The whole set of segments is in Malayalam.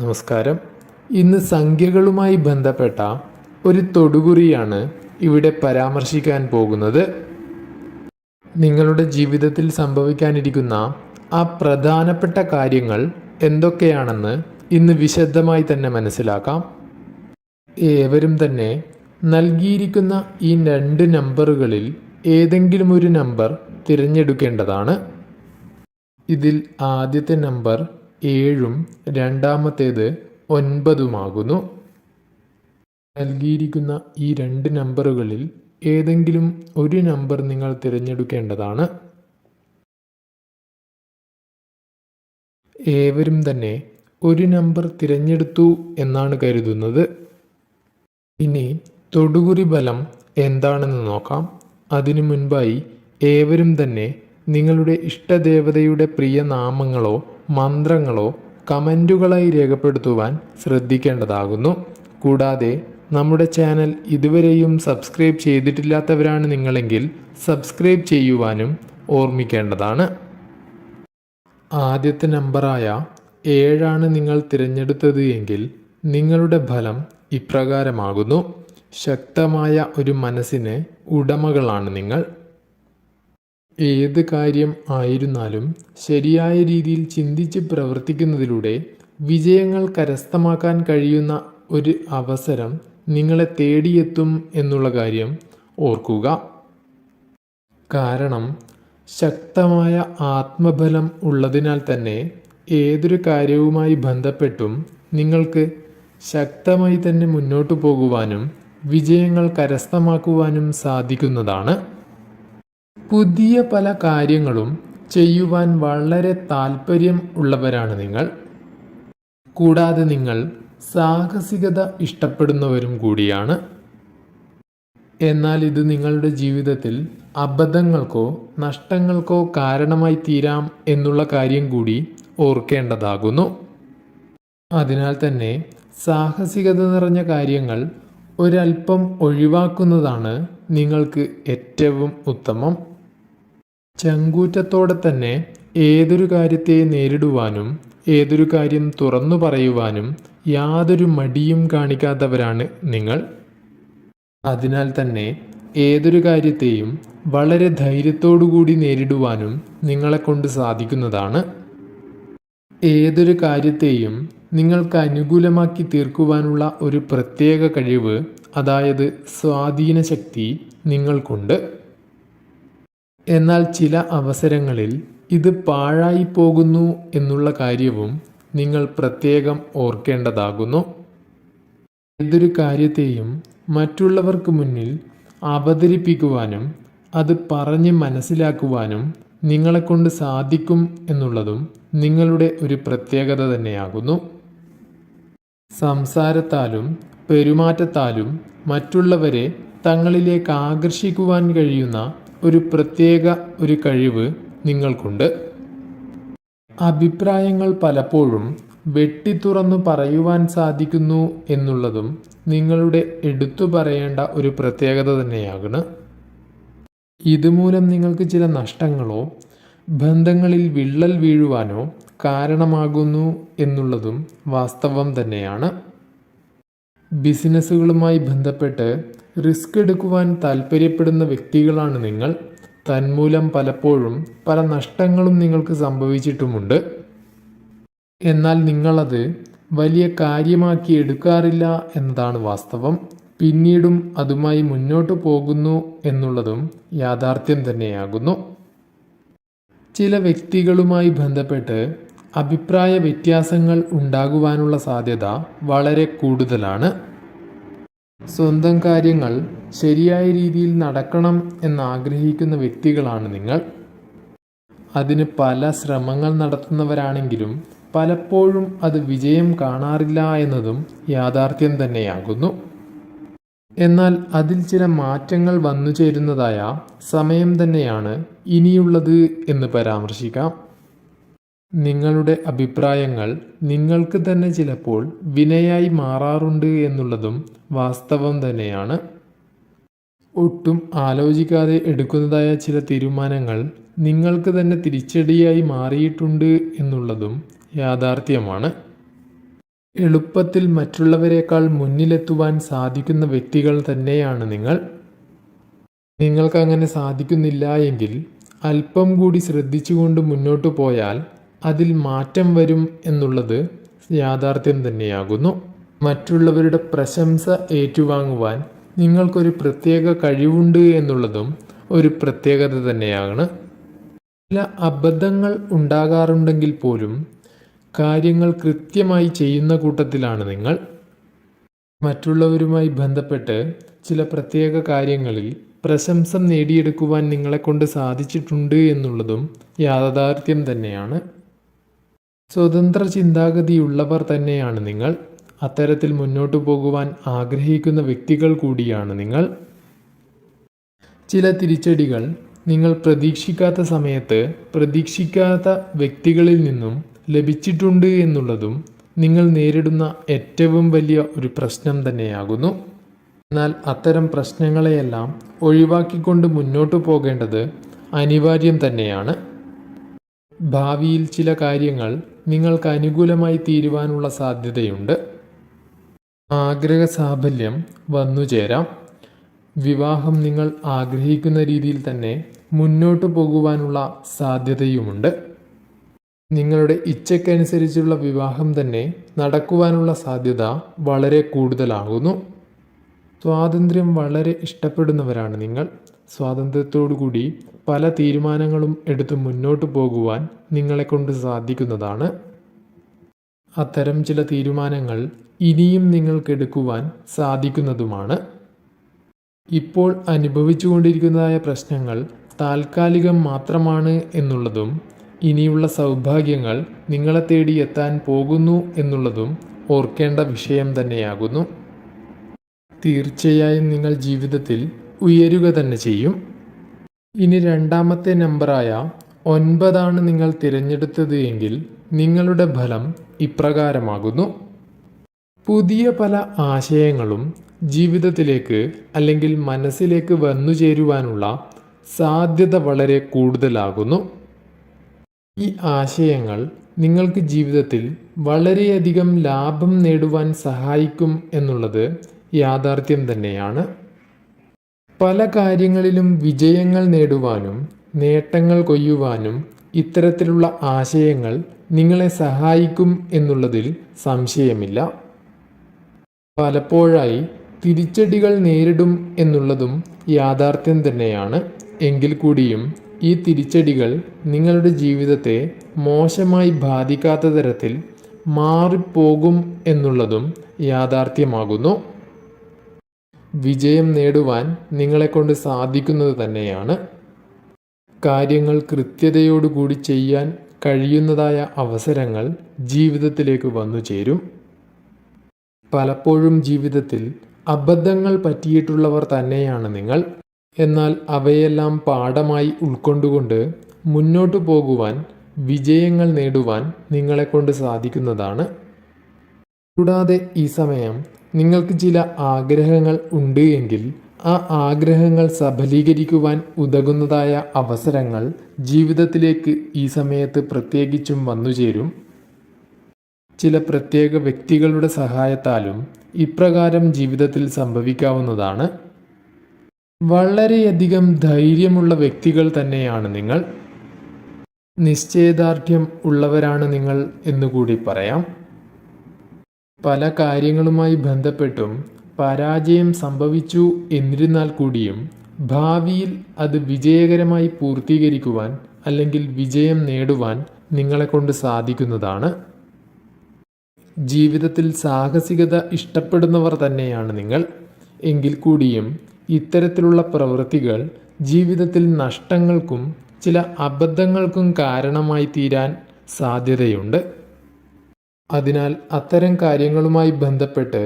നമസ്കാരം. ഇന്ന് സംഖ്യകളുമായി ബന്ധപ്പെട്ട ഒരു തൊടുകുറിയാണ് ഇവിടെ പരാമർശിക്കാൻ പോകുന്നത്. നിങ്ങളുടെ ജീവിതത്തിൽ സംഭവിക്കാനിരിക്കുന്ന ആ പ്രധാനപ്പെട്ട കാര്യങ്ങൾ എന്തൊക്കെയാണെന്ന് ഇന്ന് വിശദമായി തന്നെ മനസ്സിലാക്കാം. ഏവരും തന്നെ നൽകിയിരിക്കുന്ന ഈ രണ്ട് നമ്പറുകളിൽ ഏതെങ്കിലും ഒരു നമ്പർ തിരഞ്ഞെടുക്കേണ്ടതാണ്. ഇതിൽ ആദ്യത്തെ നമ്പർ ഏഴും രണ്ടാമത്തേത് ഒൻപതുമാകുന്നു. നൽകിയിരിക്കുന്ന ഈ രണ്ട് നമ്പറുകളിൽ ഏതെങ്കിലും ഒരു നമ്പർ നിങ്ങൾ തിരഞ്ഞെടുക്കേണ്ടതാണ്. ഏവരും തന്നെ ഒരു നമ്പർ തിരഞ്ഞെടുത്തു എന്നാണ് കരുതുന്നത്. ഇനി തൊടുകുറി ബലം എന്താണെന്ന് നോക്കാം. അതിനു മുൻപായി ഏവരും തന്നെ നിങ്ങളുടെ ഇഷ്ടദേവതയുടെ പ്രിയ നാമങ്ങളോ മന്ത്രങ്ങളോ കമന്റുകളായി രേഖപ്പെടുത്തുവാൻ ശ്രദ്ധിക്കേണ്ടതാകുന്നു. കൂടാതെ നമ്മുടെ ചാനൽ ഇതുവരെയും സബ്സ്ക്രൈബ് ചെയ്തിട്ടില്ലാത്തവരാണ് നിങ്ങളെങ്കിൽ സബ്സ്ക്രൈബ് ചെയ്യുവാനും ഓർമ്മിക്കേണ്ടതാണ്. ആദ്യത്തെ നമ്പറായ ഏഴാണ് നിങ്ങൾ തിരഞ്ഞെടുത്തത് എങ്കിൽ നിങ്ങളുടെ ഫലം ഇപ്രകാരമാകുന്നു. ശക്തമായ ഒരു മനസ്സിന് ഉടമകളാണ് നിങ്ങൾ. ഏത് കാര്യം ആയിരുന്നാലും ശരിയായ രീതിയിൽ ചിന്തിച്ച് പ്രവർത്തിക്കുന്നതിലൂടെ വിജയങ്ങൾ കരസ്ഥമാക്കാൻ കഴിയുന്ന ഒരു അവസരം നിങ്ങളെ തേടിയെത്തും എന്നുള്ള കാര്യം ഓർക്കുക. കാരണം ശക്തമായ ആത്മബലം ഉള്ളതിനാൽ തന്നെ ഏതൊരു കാര്യവുമായി ബന്ധപ്പെട്ടും നിങ്ങൾക്ക് ശക്തമായി തന്നെ മുന്നോട്ടു പോകുവാനും വിജയങ്ങൾ കരസ്ഥമാക്കുവാനും സാധിക്കുന്നതാണ്. പുതിയ പല കാര്യങ്ങളും ചെയ്യുവാൻ വളരെ താല്പര്യം ഉള്ളവരാണ് നിങ്ങൾ. കൂടാതെ നിങ്ങൾ സാഹസികത ഇഷ്ടപ്പെടുന്നവരും കൂടിയാണ്. എന്നാൽ ഇത് നിങ്ങളുടെ ജീവിതത്തിൽ അബദ്ധങ്ങൾക്കോ നഷ്ടങ്ങൾക്കോ കാരണമായി തീരാം എന്നുള്ള കാര്യം കൂടി ഓർക്കേണ്ടതാകുന്നു. അതിനാൽ തന്നെ സാഹസികത നിറഞ്ഞ കാര്യങ്ങൾ ഒരൽപ്പം ഒഴിവാക്കുന്നതാണ് നിങ്ങൾക്ക് ഏറ്റവും ഉത്തമം. ചങ്കൂറ്റത്തോടെ തന്നെ ഏതൊരു കാര്യത്തെ നേരിടുവാനും ഏതൊരു കാര്യം തുറന്നു പറയുവാനും യാതൊരു മടിയും കാണിക്കാത്തവരാണ് നിങ്ങൾ. അതിനാൽ തന്നെ ഏതൊരു കാര്യത്തെയും വളരെ ധൈര്യത്തോടുകൂടി നേരിടുവാനും നിങ്ങളെക്കൊണ്ട് സാധിക്കുന്നതാണ്. ഏതൊരു കാര്യത്തെയും നിങ്ങൾക്ക് അനുകൂലമാക്കി തീർക്കുവാനുള്ള ഒരു പ്രത്യേക കഴിവ് അതായത് സ്വാധീന ശക്തി നിങ്ങൾക്കുണ്ട്. എന്നാൽ ചില അവസരങ്ങളിൽ ഇത് പാഴായി പോകുന്നു എന്നുള്ള കാര്യവും നിങ്ങൾ പ്രത്യേകം ഓർക്കേണ്ടതാകുന്നു. ഏതൊരു കാര്യത്തെയും മറ്റുള്ളവർക്ക് മുന്നിൽ അവതരിപ്പിക്കുവാനും അത് പറഞ്ഞ് മനസ്സിലാക്കുവാനും നിങ്ങളെക്കൊണ്ട് സാധിക്കും എന്നുള്ളതും നിങ്ങളുടെ ഒരു പ്രത്യേകത തന്നെയാകുന്നു. സംസാരത്താലും പെരുമാറ്റത്താലും മറ്റുള്ളവരെ തങ്ങളിലേക്ക് ആകർഷിക്കുവാൻ കഴിയുന്ന ഒരു പ്രത്യേക ഒരു കഴിവ് നിങ്ങൾക്കുണ്ട്. അഭിപ്രായങ്ങൾ പലപ്പോഴും വെട്ടിത്തുറന്നു പറയുവാൻ സാധിക്കുന്നു എന്നുള്ളതും നിങ്ങളുടെ എടുത്തു പറയേണ്ട ഒരു പ്രത്യേകത തന്നെയാണ്. ഇതുമൂലം നിങ്ങൾക്ക് ചില നഷ്ടങ്ങളോ ബന്ധങ്ങളിൽ വിള്ളൽ വീഴുവാനോ കാരണമാകുന്നു എന്നുള്ളതും വാസ്തവം തന്നെയാണ്. ബിസിനസ്സുകളുമായി ബന്ധപ്പെട്ട് റിസ്ക് എടുക്കുവാൻ താല്പര്യപ്പെടുന്ന വ്യക്തികളാണ് നിങ്ങൾ. തന്മൂലം പലപ്പോഴും പല നഷ്ടങ്ങളും നിങ്ങൾക്ക് സംഭവിച്ചിട്ടുമുണ്ട്. എന്നാൽ നിങ്ങളത് വലിയ കാര്യമാക്കി എടുക്കാറില്ല എന്നതാണ് വാസ്തവം. പിന്നീടും അതുമായി മുന്നോട്ട് പോകുന്നു എന്നുള്ളതും യാഥാർത്ഥ്യം തന്നെയാകുന്നു. ചില വ്യക്തികളുമായി ബന്ധപ്പെട്ട് അഭിപ്രായ വ്യത്യാസങ്ങൾ ഉണ്ടാകുവാനുള്ള സാധ്യത വളരെ കൂടുതലാണ്. സ്വന്തം കാര്യങ്ങൾ ശരിയായ രീതിയിൽ നടക്കണം എന്നാഗ്രഹിക്കുന്ന വ്യക്തികളാണ് നിങ്ങൾ. അതിന് പല ശ്രമങ്ങൾ നടത്തുന്നവരാണെങ്കിലും പലപ്പോഴും അത് വിജയം കാണാറില്ല എന്നതും യാഥാർത്ഥ്യം തന്നെയാകുന്നു. എന്നാൽ അതിൽ ചില മാറ്റങ്ങൾ വന്നു ചേരുന്നതായ സമയം തന്നെയാണ് ഇനിയുള്ളത് എന്ന് പരാമർശിക്കാം. നിങ്ങളുടെ അഭിപ്രായങ്ങൾ നിങ്ങൾക്ക് തന്നെ ചിലപ്പോൾ വിനയായി മാറാറുണ്ട് എന്നുള്ളതും വാസ്തവം തന്നെയാണ്. ഒട്ടും ആലോചിക്കാതെ എടുക്കുന്നതായ ചില തീരുമാനങ്ങൾ നിങ്ങൾക്ക് തന്നെ തിരിച്ചടിയായി മാറിയിട്ടുണ്ട് എന്നുള്ളതും യാഥാർത്ഥ്യമാണ്. എളുപ്പത്തിൽ മറ്റുള്ളവരെക്കാൾ മുന്നിലെത്തുവാൻ സാധിക്കുന്ന വ്യക്തികൾ തന്നെയാണ് നിങ്ങൾ. നിങ്ങൾക്കങ്ങനെ സാധിക്കുന്നില്ല എങ്കിൽ അല്പം കൂടി ശ്രദ്ധിച്ചുകൊണ്ട് മുന്നോട്ട് പോയാൽ അതിൽ മാറ്റം വരും എന്നുള്ളത് യാഥാർത്ഥ്യം തന്നെയാകുന്നു. മറ്റുള്ളവരുടെ പ്രശംസ ഏറ്റുവാങ്ങുവാൻ നിങ്ങൾക്കൊരു പ്രത്യേക കഴിവുണ്ട് എന്നുള്ളതും ഒരു പ്രത്യേകത തന്നെയാണ്. ചില അബദ്ധങ്ങൾ ഉണ്ടാകാറുണ്ടെങ്കിൽ പോലും കാര്യങ്ങൾ കൃത്യമായി ചെയ്യുന്ന കൂട്ടത്തിലാണ് നിങ്ങൾ. മറ്റുള്ളവരുമായി ബന്ധപ്പെട്ട് ചില പ്രത്യേക കാര്യങ്ങളിൽ പ്രശംസ നേടിയെടുക്കുവാൻ നിങ്ങളെക്കൊണ്ട് സാധിച്ചിട്ടുണ്ട് എന്നുള്ളതും യാഥാർത്ഥ്യം തന്നെയാണ്. സ്വതന്ത്ര ചിന്താഗതിയുള്ളവർ തന്നെയാണ് നിങ്ങൾ. അത്തരത്തിൽ മുന്നോട്ടു പോകുവാൻ ആഗ്രഹിക്കുന്ന വ്യക്തികൾ കൂടിയാണ് നിങ്ങൾ. ചില തിരിച്ചടികൾ നിങ്ങൾ പ്രതീക്ഷിക്കാത്ത സമയത്ത് പ്രതീക്ഷിക്കാത്ത വ്യക്തികളിൽ നിന്നും ലഭിച്ചിട്ടുണ്ട് എന്നുള്ളതും നിങ്ങൾ നേരിടുന്ന ഏറ്റവും വലിയ ഒരു പ്രശ്നം തന്നെയാകുന്നു. എന്നാൽ അത്തരം പ്രശ്നങ്ങളെയെല്ലാം ഒഴിവാക്കിക്കൊണ്ട് മുന്നോട്ടു പോകേണ്ടത് അനിവാര്യം തന്നെയാണ്. ഭാവിയിൽ ചില കാര്യങ്ങൾ നിങ്ങൾക്ക് അനുകൂലമായി തീരുവാനുള്ള സാധ്യതയുണ്ട്. ആഗ്രഹ സാഫല്യം വന്നുചേരാം വിവാഹം നിങ്ങൾ ആഗ്രഹിക്കുന്ന രീതിയിൽ തന്നെ മുന്നോട്ടു പോകുവാനുള്ള സാധ്യതയുമുണ്ട്. നിങ്ങളുടെ ഇച്ഛയ്ക്കനുസരിച്ചുള്ള വിവാഹം തന്നെ നടക്കുവാനുള്ള സാധ്യത വളരെ കൂടുതലാകുന്നു. സ്വാതന്ത്ര്യം വളരെ ഇഷ്ടപ്പെടുന്നവരാണ് നിങ്ങൾ. സ്വാതന്ത്ര്യത്തോടുകൂടി പല തീരുമാനങ്ങളും എടുത്ത് മുന്നോട്ട് പോകുവാൻ നിങ്ങളെക്കൊണ്ട് സാധിക്കുന്നതാണ്. അത്തരം ചില തീരുമാനങ്ങൾ ഇനിയും നിങ്ങൾക്കെടുക്കുവാൻ സാധിക്കുന്നതുമാണ്. ഇപ്പോൾ അനുഭവിച്ചുകൊണ്ടിരിക്കുന്നതായ പ്രശ്നങ്ങൾ താൽക്കാലികം മാത്രമാണ് എന്നുള്ളതും ഇനിയുള്ള സൗഭാഗ്യങ്ങൾ നിങ്ങളെ തേടി എത്താൻ പോകുന്നു എന്നുള്ളതും ഓർക്കേണ്ട വിഷയം തന്നെയാകുന്നു. തീർച്ചയായും നിങ്ങൾ ജീവിതത്തിൽ ഉയരുക തന്നെ ചെയ്യും. ഇനി രണ്ടാമത്തെ നമ്പറായ ഒൻപതാണ് നിങ്ങൾ തിരഞ്ഞെടുത്തത് എങ്കിൽ നിങ്ങളുടെ ഫലം ഇപ്രകാരമാകുന്നു. പുതിയ പല ആശയങ്ങളും ജീവിതത്തിലേക്ക് അല്ലെങ്കിൽ മനസ്സിലേക്ക് വന്നു ചേരുവാനുള്ള സാധ്യത വളരെ കൂടുതലാകുന്നു. ഈ ആശയങ്ങൾ നിങ്ങൾക്ക് ജീവിതത്തിൽ വളരെയധികം ലാഭം നേടുവാൻ സഹായിക്കും എന്നുള്ളത് യാഥാർത്ഥ്യം തന്നെയാണ്. പല കാര്യങ്ങളിലും വിജയങ്ങൾ നേടുവാനും നേട്ടങ്ങൾ കൊയ്യുവാനും ഇത്തരത്തിലുള്ള ആശയങ്ങൾ നിങ്ങളെ സഹായിക്കും എന്നുള്ളതിൽ സംശയമില്ല. പലപ്പോഴായി തിരിച്ചടികൾ നേരിടും എന്നുള്ളതും യാഥാർത്ഥ്യം തന്നെയാണ്. എങ്കിൽ കൂടിയും ഈ തിരിച്ചടികൾ നിങ്ങളുടെ ജീവിതത്തെ മോശമായി ബാധിക്കാത്ത തരത്തിൽ മാറിപ്പോകും എന്നുള്ളതും യാഥാർത്ഥ്യമാകുന്നു. വിജയം നേടുവാൻ നിങ്ങളെക്കൊണ്ട് സാധിക്കുന്നത് തന്നെയാണ്. കാര്യങ്ങൾ കൃത്യതയോടുകൂടി ചെയ്യാൻ കഴിയുന്നതായ അവസരങ്ങൾ ജീവിതത്തിലേക്ക് വന്നു ചേരും. പലപ്പോഴും ജീവിതത്തിൽ അബദ്ധങ്ങൾ പറ്റിയിട്ടുള്ളവർ തന്നെയാണ് നിങ്ങൾ. എന്നാൽ അവയെല്ലാം പാഠമായി ഉൾക്കൊണ്ടുകൊണ്ട് മുന്നോട്ടു പോകുവാൻ വിജയങ്ങൾ നേടുവാൻ നിങ്ങളെക്കൊണ്ട് സാധിക്കുന്നതാണ്. കൂടാതെ ഈ സമയം നിങ്ങൾക്ക് ചില ആഗ്രഹങ്ങൾ ഉണ്ട് എങ്കിൽ ആ ആഗ്രഹങ്ങൾ സഫലീകരിക്കുവാൻ ഉതകുന്നതായ അവസരങ്ങൾ ജീവിതത്തിലേക്ക് ഈ സമയത്ത് പ്രത്യേകിച്ചും വന്നുചേരും ചില പ്രത്യേക വ്യക്തികളുടെ സഹായത്താലും ഇപ്രകാരം ജീവിതത്തിൽ സംഭവിക്കാവുന്നതാണ്. വളരെയധികം ധൈര്യമുള്ള വ്യക്തികൾ തന്നെയാണ് നിങ്ങൾ. നിശ്ചയദാർഢ്യം ഉള്ളവരാണ് നിങ്ങൾ എന്നുകൂടി പറയാം. പല കാര്യങ്ങളുമായി ബന്ധപ്പെട്ടും പരാജയം സംഭവിച്ചു എന്നിരുന്നാൽ കൂടിയും ഭാവിയിൽ അത് വിജയകരമായി പൂർത്തീകരിക്കുവാൻ അല്ലെങ്കിൽ വിജയം നേടുവാൻ നിങ്ങളെക്കൊണ്ട് സാധിക്കുന്നതാണ്. ജീവിതത്തിൽ സാഹസികത ഇഷ്ടപ്പെടുന്നവർ തന്നെയാണ് നിങ്ങൾ. എങ്കിൽ കൂടിയും ഇത്തരത്തിലുള്ള പ്രവൃത്തികൾ ജീവിതത്തിൽ നഷ്ടങ്ങൾക്കും ചില അബദ്ധങ്ങൾക്കും കാരണമായി തീരാൻ സാധ്യതയുണ്ട്. അതിനാൽ അത്തരം കാര്യങ്ങളുമായി ബന്ധപ്പെട്ട്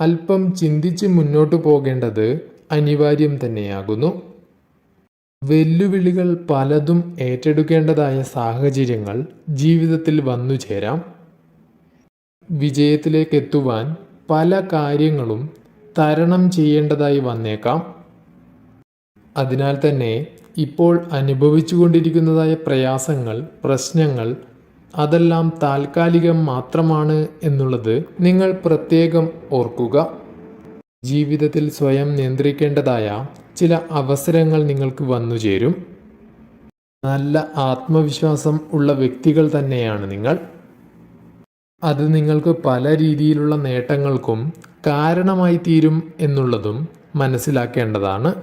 അല്പം ചിന്തിച്ച് മുന്നോട്ട് പോകേണ്ടത് അനിവാര്യം തന്നെയാകുന്നു. വെല്ലുവിളികൾ പലതും ഏറ്റെടുക്കേണ്ടതായ സാഹചര്യങ്ങൾ ജീവിതത്തിൽ വന്നു ചേരാം. വിജയത്തിലേക്ക് എത്തുവാൻ പല കാര്യങ്ങളും തരണം ചെയ്യേണ്ടതായി വന്നേക്കാം. അതിനാൽ തന്നെ ഇപ്പോൾ അനുഭവിച്ചുകൊണ്ടിരിക്കുന്നതായ പ്രയാസങ്ങൾ പ്രശ്നങ്ങൾ അതെല്ലാം താൽക്കാലികം മാത്രമാണ് എന്നുള്ളത് നിങ്ങൾ പ്രത്യേകം ഓർക്കുക. ജീവിതത്തിൽ സ്വയം നിയന്ത്രിക്കേണ്ടതായ ചില അവസരങ്ങൾ നിങ്ങൾക്ക് വന്നു ചേരും. നല്ല ആത്മവിശ്വാസം ഉള്ള വ്യക്തികൾ തന്നെയാണ് നിങ്ങൾ. അത് നിങ്ങൾക്ക് പല രീതിയിലുള്ള നേട്ടങ്ങൾക്കും കാരണമായി തീരും എന്നുള്ളതും മനസ്സിലാക്കേണ്ടതാണ്.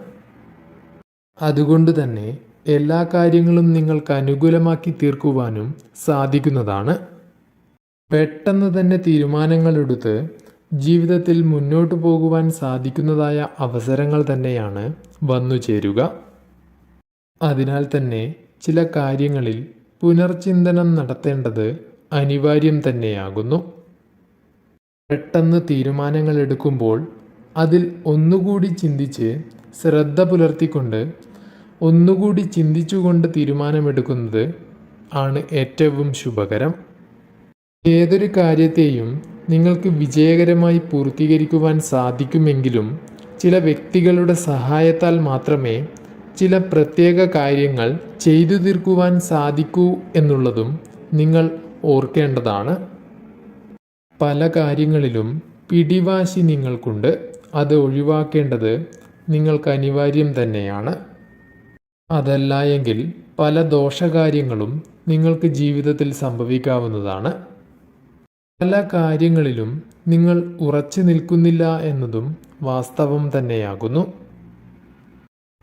അതുകൊണ്ട് തന്നെ എല്ലാ കാര്യങ്ങളും നിങ്ങൾക്ക് അനുകൂലമാക്കി തീർക്കുവാനും സാധിക്കുന്നതാണ്. പെട്ടെന്ന് തന്നെ തീരുമാനങ്ങളെടുത്ത് ജീവിതത്തിൽ മുന്നോട്ട് പോകുവാൻ സാധിക്കുന്നതായ അവസരങ്ങൾ തന്നെയാണ് വന്നു ചേരുക. അതിനാൽ തന്നെ ചില കാര്യങ്ങളിൽ പുനർചിന്തനം നടത്തേണ്ടത് അനിവാര്യം തന്നെയാകുന്നു. പെട്ടെന്ന് തീരുമാനങ്ങൾ എടുക്കുമ്പോൾ അതിൽ ഒന്നുകൂടി ചിന്തിച്ച് ശ്രദ്ധ പുലർത്തിക്കൊണ്ട് ഒന്നുകൂടി ചിന്തിച്ചുകൊണ്ട് തീരുമാനമെടുക്കുന്നത് ആണ് ഏറ്റവും ശുഭകരം. ഏതൊരു കാര്യത്തെയും നിങ്ങൾക്ക് വിജയകരമായി പൂർത്തീകരിക്കുവാൻ സാധിക്കുമെങ്കിലും ചില വ്യക്തികളുടെ സഹായത്താൽ മാത്രമേ ചില പ്രത്യേക കാര്യങ്ങൾ ചെയ്തു തീർക്കുവാൻ സാധിക്കൂ എന്നുള്ളതും നിങ്ങൾ ഓർക്കേണ്ടതാണ്. പല കാര്യങ്ങളിലും പിടിവാശി നിങ്ങൾക്കുണ്ട്. അത് ഒഴിവാക്കേണ്ടത് നിങ്ങൾക്ക് അനിവാര്യം തന്നെയാണ്. അതല്ല എങ്കിൽ പല ദോഷകാര്യങ്ങളും നിങ്ങൾക്ക് ജീവിതത്തിൽ സംഭവിക്കാവുന്നതാണ്. പല കാര്യങ്ങളിലും നിങ്ങൾ ഉറച്ചു നിൽക്കുന്നില്ല എന്നതും വാസ്തവം തന്നെയാകുന്നു.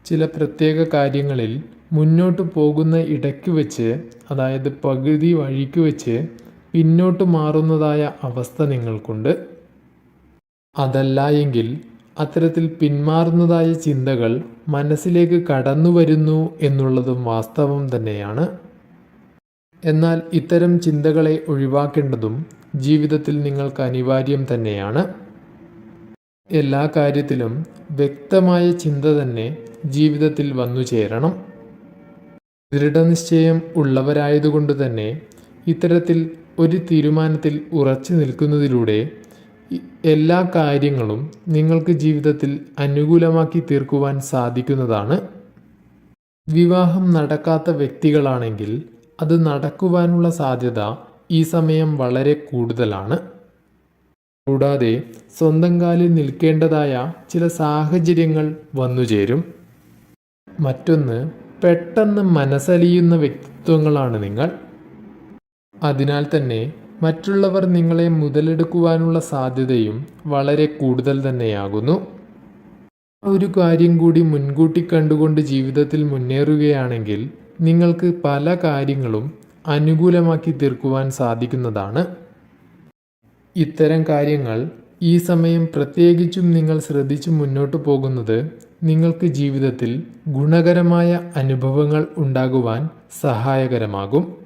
ചില പ്രത്യേക കാര്യങ്ങളിൽ മുന്നോട്ട് പോകുന്ന ഇടയ്ക്ക് വെച്ച് അതായത് പകുതി വഴിക്ക് വെച്ച് പിന്നോട്ട് മാറുന്നതായ അവസ്ഥ നിങ്ങൾക്കുണ്ട്. അതല്ല എങ്കിൽ അത്തരത്തിൽ പിന്മാറുന്നതായ ചിന്തകൾ മനസ്സിലേക്ക് കടന്നു വരുന്നു എന്നുള്ളതും വാസ്തവം തന്നെയാണ്. എന്നാൽ ഇത്തരം ചിന്തകളെ ഒഴിവാക്കേണ്ടതും ജീവിതത്തിൽ നിങ്ങൾക്ക് അനിവാര്യം തന്നെയാണ്. എല്ലാ കാര്യത്തിലും വ്യക്തമായ ചിന്ത തന്നെ ജീവിതത്തിൽ വന്നു ചേരണം. ദൃഢനിശ്ചയം ഉള്ളവരായതുകൊണ്ട് തന്നെ ഇത്തരത്തിൽ ഒരു തീരുമാനത്തിൽ ഉറച്ചു നിൽക്കുന്നതിലൂടെ എല്ലാ കാര്യങ്ങളും നിങ്ങൾക്ക് ജീവിതത്തിൽ അനുകൂലമാക്കി തീർക്കുവാൻ സാധിക്കുന്നതാണ്. വിവാഹം നടക്കാത്ത വ്യക്തികളാണെങ്കിൽ അത് നടക്കുവാനുള്ള സാധ്യത ഈ സമയം വളരെ കൂടുതലാണ്. കൂടാതെ സ്വന്തം കാലിൽ നിൽക്കേണ്ടതായ ചില സാഹചര്യങ്ങൾ വന്നുചേരും മറ്റൊന്ന് പെട്ടെന്ന് മനസ്സലിയുന്ന വ്യക്തിത്വങ്ങളാണ് നിങ്ങൾ. അതിനാൽ തന്നെ മറ്റുള്ളവർ നിങ്ങളെ മുതലെടുക്കുവാനുള്ള സാധ്യതയും വളരെ കൂടുതൽ തന്നെയാകുന്നു. ഒരു കാര്യം കൂടി മുൻകൂട്ടി കണ്ടുകൊണ്ട് ജീവിതത്തിൽ മുന്നേറുകയാണെങ്കിൽ നിങ്ങൾക്ക് പല കാര്യങ്ങളും അനുകൂലമാക്കി തീർക്കുവാൻ സാധിക്കുന്നതാണ്. ഇത്തരം കാര്യങ്ങൾ ഈ സമയം പ്രത്യേകിച്ചും നിങ്ങൾ ശ്രദ്ധിച്ചു മുന്നോട്ട് പോകുന്നത് നിങ്ങൾക്ക് ജീവിതത്തിൽ ഗുണകരമായ അനുഭവങ്ങൾ ഉണ്ടാകുവാൻ സഹായകരമാകും.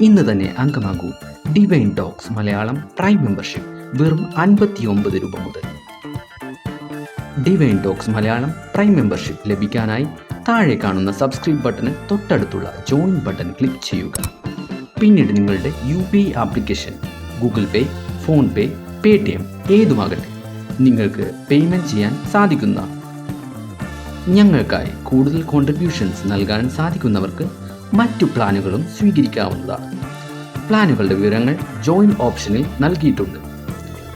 ഇന്ന് തന്നെ അംഗമാകൂ divine talks Malayalam prime membership വെറും അൻപത്തി ഒമ്പത് രൂപ മുതൽ. Divine talks Malayalam prime membership ലഭിക്കാനായി താഴെ കാണുന്ന സബ്സ്ക്രൈബ് ബട്ടന് തൊട്ടടുത്തുള്ള ജോയിൻ ബട്ടൺ ക്ലിക്ക് ചെയ്യുക. പിന്നീട് നിങ്ങളുടെ U P application Google Pay PhonePe Paytm ഏതുമാകട്ടെ നിങ്ങൾക്ക് പേയ്മെന്റ് ചെയ്യാൻ സാധിക്കുന്ന. ഞങ്ങൾക്കായി കൂടുതൽ കോൺട്രിബ്യൂഷൻസ് നൽകാൻ സാധിക്കുന്നവർക്ക് മറ്റു പ്ലാനുകളും സ്വീകരിക്കാവുന്നതാണ്. പ്ലാനുകളുടെ വിവരങ്ങൾ ജോയിൻ ഓപ്ഷനിൽ നൽകിയിട്ടുണ്ട്.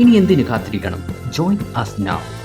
ഇനി എന്തിനു കാത്തിരിക്കണം? Join us now